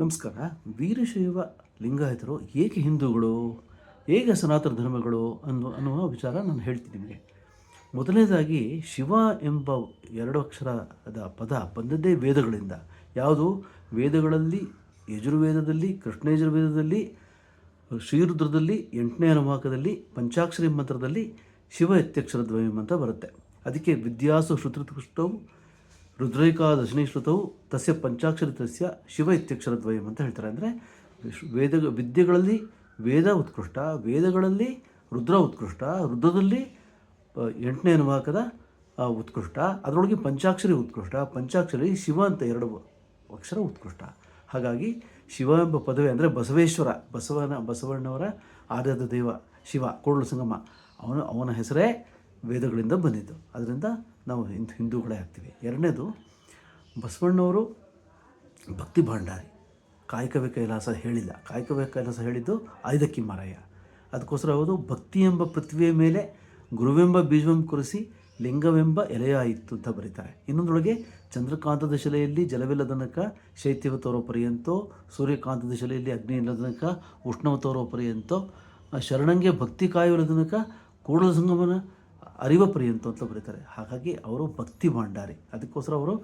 ನಮಸ್ಕಾರ. ವೀರಶೈವ ಲಿಂಗಾಯತರು ಏಕೆ ಹಿಂದೂಗಳು? ಹೇಗೆ ಸನಾತನ ಧರ್ಮಗಳು ಅನ್ನೋ ಅನ್ನುವ ವಿಚಾರ ನಾನು ಹೇಳ್ತೀನಿ ನಿಮಗೆ. ಮೊದಲನೇದಾಗಿ ಶಿವ ಎಂಬ ಎರಡು ಅಕ್ಷರದ ಪದ ಬಂದದ್ದೇ ವೇದಗಳಿಂದ. ಯಾವುದು? ವೇದಗಳಲ್ಲಿ, ಯಜುರ್ವೇದದಲ್ಲಿ, ಕೃಷ್ಣಯಜುರ್ವೇದದಲ್ಲಿ, ಶ್ರೀರುದ್ರದಲ್ಲಿ, ಎಂಟನೇ ಅನುವಾಕದಲ್ಲಿ, ಪಂಚಾಕ್ಷರಿ ಮಂತ್ರದಲ್ಲಿ ಶಿವ ಎತ್ಯಕ್ಷರ ದ್ವಯಂ ಅಂತ ಬರುತ್ತೆ. ಅದಕ್ಕೆ ವಿದ್ಯಾಸು ಶ್ರುತೃತೃಷ್ಟವು ರುದ್ರೈಕಾದಶನಿ ಶ್ರುತವು ತಸ್ಯ ಪಂಚಾಕ್ಷರಿ ತಸ್ಯ ಶಿವ ಇತ್ಯಕ್ಷರ ದ್ವಯಂ ಅಂತ ಹೇಳ್ತಾರೆ. ಅಂದರೆ ವೇದ ವಿದ್ಯೆಗಳಲ್ಲಿ ವೇದ ಉತ್ಕೃಷ್ಟ, ವೇದಗಳಲ್ಲಿ ರುದ್ರ ಉತ್ಕೃಷ್ಟ, ರುದ್ರದಲ್ಲಿ ಎಂಟನೇ ಅನುವಾಕದ ಉತ್ಕೃಷ್ಟ, ಅದರೊಳಗೆ ಪಂಚಾಕ್ಷರಿ ಉತ್ಕೃಷ್ಟ, ಪಂಚಾಕ್ಷರಿ ಶಿವ ಅಂತ ಎರಡು ಅಕ್ಷರ ಉತ್ಕೃಷ್ಟ. ಹಾಗಾಗಿ ಶಿವ ಎಂಬ ಪದವಿ ಅಂದರೆ ಬಸವೇಶ್ವರ, ಬಸವನ, ಬಸವಣ್ಣವರ ಆರಾಧ್ಯ ದೈವ ಶಿವ, ಕೂಡಲ ಸಂಗಮ. ಅವನು, ಅವನ ಹೆಸರೇ ವೇದಗಳಿಂದ ಬಂದಿದ್ದು. ಅದರಿಂದ ನಾವು ಹಿಂದ್ ಹಿಂದೂಗಳೇ ಆಗ್ತೀವಿ. ಎರಡನೇದು ಬಸವಣ್ಣವರು ಭಕ್ತಿ ಭಂಡಾರಿ. ಕಾಯಕವೇ ಕೈಲಾಸ ಹೇಳಿಲ್ಲ. ಕಾಯಕವೇ ಕೈಲಾಸ ಹೇಳಿದ್ದು ಆಯ್ದಕ್ಕಿ ಮಾರಯ್ಯ. ಅದಕ್ಕೋಸ್ಕರ ಅವರು ಭಕ್ತಿ ಎಂಬ ಪೃಥ್ವಿಯ ಮೇಲೆ ಗುರುವೆಂಬ ಬೀಜವೆಂಬ ಕುರಿಸಿ ಲಿಂಗವೆಂಬ ಎಲೆಯಾಯಿತು ಅಂತ ಬರೀತಾರೆ. ಇನ್ನೊಂದರೊಳಗೆ ಚಂದ್ರಕಾಂತದ ಶಿಲೆಯಲ್ಲಿ ಜಲವಿಲ್ಲದನಕ ಶೈತ್ಯವ ತೋರೋ ಪರ್ಯಂತೋ ಸೂರ್ಯಕಾಂತದ ಶಿಲೆಯಲ್ಲಿ ಅಗ್ನಿ ಇಲ್ಲದನಕ ಉಷ್ಣವ ತೋರೋ ಪರ್ಯಂತೋ, ಶರಣಂಗೆ ಭಕ್ತಿ ಕಾಯುವ ತನಕ ಕೂಡಲ ಸಂಗಮನ ಅರಿವ ಪರ್ಯಂತ ಅಂತ ಬರೀತಾರೆ. ಹಾಗಾಗಿ ಅವರು ಭಕ್ತಿ ಭಂಡಾರಿ. ಅದಕ್ಕೋಸ್ಕರ ಅವರು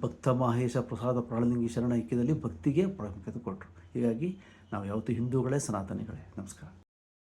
ಭಕ್ತ ಮಹೇಶ ಪ್ರಸಾದ ಪ್ರಾಣಲಿಂಗಿ ಶರಣ ಐಕ್ಯದಲ್ಲಿ ಭಕ್ತಿಗೆ ಪ್ರಾಮುಖ್ಯತೆ ಕೊಟ್ಟರು. ಹೀಗಾಗಿ ನಾವು ಯಾವತ್ತೂ ಹಿಂದೂಗಳೇ ಸನಾತನಿಗಳೇ. ನಮಸ್ಕಾರ.